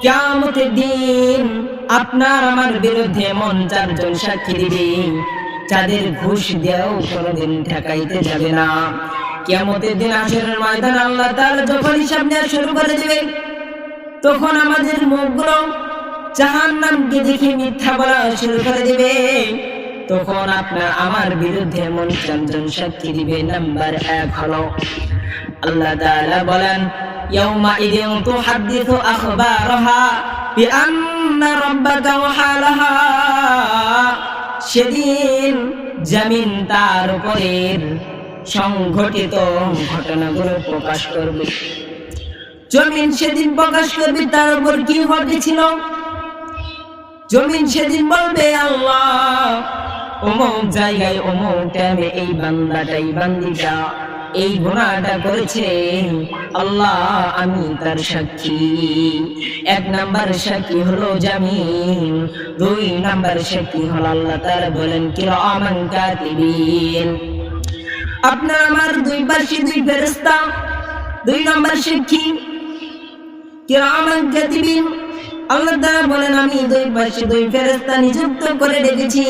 কিয়ামতের দিন আপনার আমার বিরুদ্ধে এমন চারজন সাক্ষী দিবে। যাদের ঘুষ দেওয়াও কোনোদিন ঠেকাইতে যাবে না। কিয়ামতের দিন আসরের ময়দান আল্লাহ তাআলা যখন হিসাব নেওয়া শুরু করে দেবে, তখন আমাদের মুখগুলো জাহান্নামকে দেখে মিথ্যা বলা শুরু করে দিবে। তখন আপনার আমার বিরুদ্ধে এমন চারজন সাক্ষী দিবে। নাম্বার এক হলো, আল্লাহ তাআলা বলেন يومئذ تحدث أخبارها بأن ربك أوحى لها সেদিন জমিন তার উপরের সংঘটিত ঘটনাগুলো প্রকাশ করবে জমিন সেদিন প্রকাশ করবে তার উপর কি ঘটেছিল জমিন সেদিন বলবে আল্লাহ অমুক জায়গায় অমুক টাইমে এই বান্দাটাই বান্দিটা এই গুণাটা করেছে আল্লাহ, আমি তার সাক্ষী। এক নাম্বার সাক্ষী হলো জামিন দুই নাম্বার সাক্ষী হলো আল্লাহ, তার বলেন, কিরামান কাতিবিন। আপনার আমার দুই পাশে দুই ফেরেস্তা দুই নাম্বার সাক্ষী, কিরামান কাতিবিন। আল্লাহ তারা বলেন, আমি দুই পাশে দুই ফেরেশতা নিযুক্ত করে রেখেছি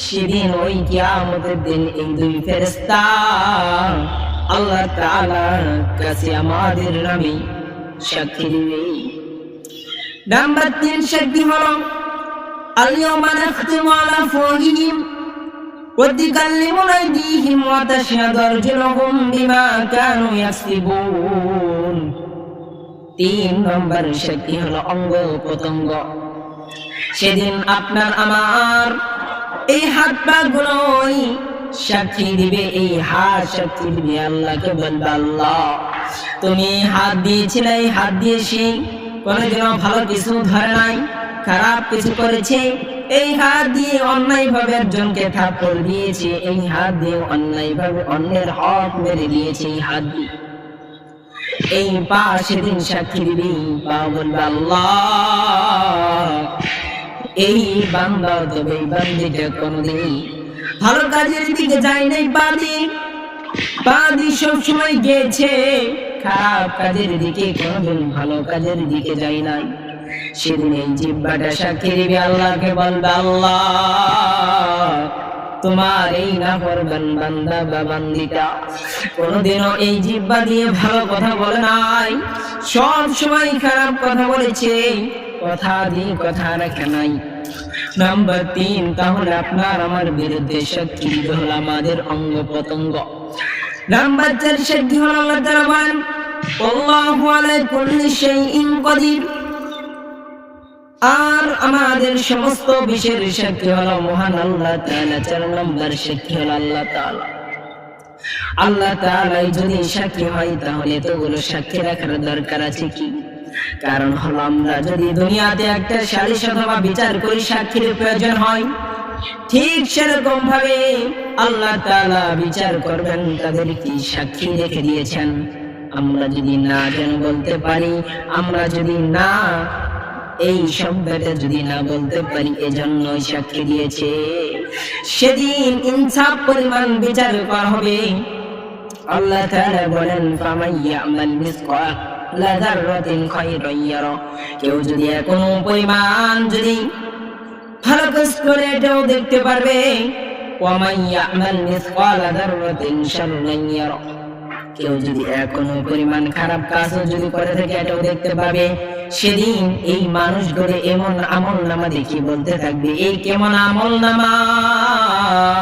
সেদিন ওই কিয়ামতের দিন এই দুই ফেরেশতা আল্লাহ তাআলার কাছে আমাদের নামে সাক্ষী দিবে নাম্বার তিন সাক্ষী হলো اليوم نختم على أفواههم وتكلمنا أيديهم وتشهد أرجلهم بما كانوا يكسبون তিন নম্বর শক্তি হলো অঙ্গ প্রত্যঙ্গ সেদিন আপনার আমার এই হাত পা গুলোই সাক্ষী দিবে, এই হাত সাক্ষী দিবে আল্লাহকে বলবে, আল্লাহ, তুমি হাত দিয়েছিলে, এই হাত দিয়েছি কোনোদিনও ভালো কিছু ধরে নাই, খারাপ কিছু করেছে। এই হাত দিয়ে অন্যায় ভাবে একজনকে থাপ্পড় দিয়েছে, এই হাত দিয়ে অন্যায় ভাবে অন্যের হক মেরে দিয়েছে, এই হাত দিয়ে। এই পা সেদিন সাক্ষী দিবি পা বলবে, আল্লাহ এই বান্দা তবে এই বান্দিটা কোনদিন ভালো কাজের দিকে যায় নাই বাদি বাদি সবসময় গেছে, খারাপ কাজের দিকে কোনদিন ভালো কাজের দিকে যায় নাই। সেদিন এই জিব্বাটা সাক্ষী দিবি আল্লাহকে বলবে, আল্লাহ, তোমার এই না করবেন বান্দা বা বান্দিটা কোনদিনও এই জিব্বা দিয়ে ভালো কথা বলে নাই। সব সময় খারাপ কথা বলেছে, কথা দিয়ে কথা রাখে নাই। নাম্বার তিন তাহলে আপনার আমার বিরুদ্ধে দিতে হলো আমাদের অঙ্গ প্রত্যঙ্গ। নাম্বার চার সাক্ষী হলো আল্লাহ তাআলা আল্লাহু আলা কুল্লি শাইইন কদির। আর আমাদের সমস্ত বিষয়ের সাক্ষী হলো মহান আল্লাহ তাআলা, চার নম্বর সাক্ষী হলো আল্লাহ তাআলা। আল্লাহ তাআলাই যদি সাক্ষী হয়, তাহলে তোগুলো সাক্ষী রাখার দরকার আছে কি? কারণ হলো আমরা যদি দুনিয়াতে একটা সালিশ অথবা বিচার করি, সাক্ষীর প্রয়োজন হয়। ঠিক সেরকম ভাবে আল্লাহ তাআলা বিচার করবেন, তাদের কি সাক্ষী রেখে দিয়েছেন? আমরা যদি না যেন বলতে পারি, আমরা যদি না এই শব্দটা যদি না বলতে পারি, এজন্যই সাক্ষী দিয়েছে। সেদিন ইনসাফ পরিমাণ বিচার করা হবে। আল্লাহ তাআলা বলেন ফামাইয়ামাল কেউ যদি কোনো পরিমাণ যদি করে এটাও দেখতে পারবে। কেউ যদি এখনও পরিমাণ খারাপ কাজও যদি করে থাকে, এটাও দেখতে পাবে সেদিন এই মানুষ মানুষগুলো এমন আমল নামা দেখি বলতে থাকবে, এই কেমন আমল নামা